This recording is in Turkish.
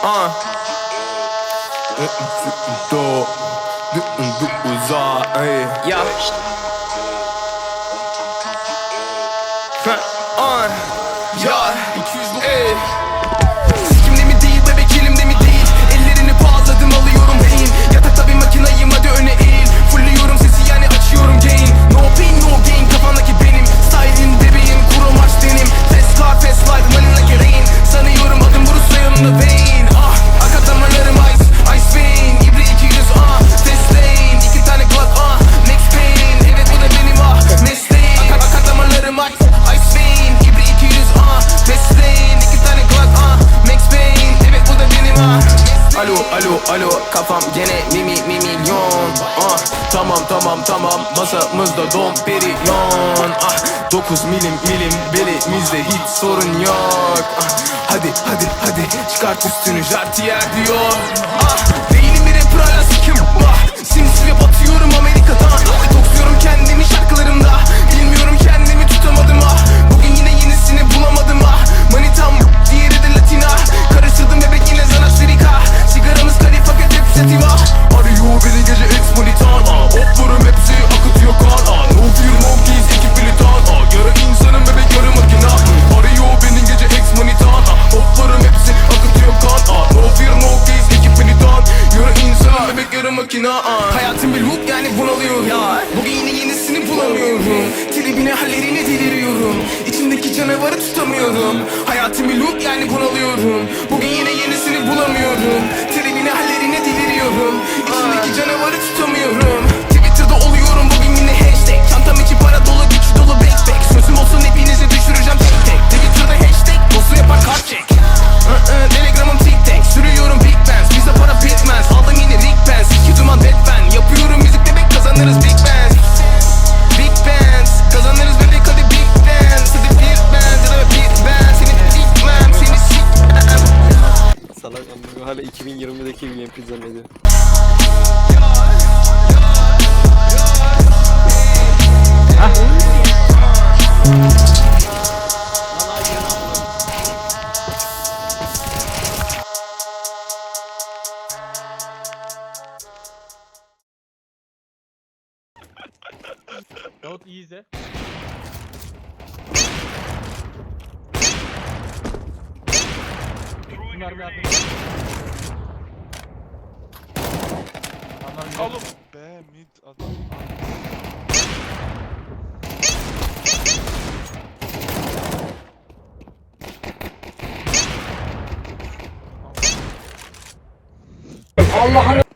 Uh. Ya. An, ya, Alo alo alo kafam gene mimi mi milyon. Ah, Tamam tamam tamam masamızda don periyon ah, 9 milim milim belimizde hiç sorun yok. Ah, Hadi hadi hadi çıkart üstünü jartiyer diyor. Ah, Değil bekliyorum makina an Hayatım bir loop yani bunalıyorum. Ya. Bugün yine yenisini bulamıyorum. Tribine hallerine deliriyorum. İçimdeki canavarı tutamıyorum. Hayatım bir loop yani bunalıyorum. Bugün yine hala 2020'deki William Pitt zannediyor. Davut iyi izle. Bunlar bir atın. Adam Oğlum. B mid adam. Allah'ını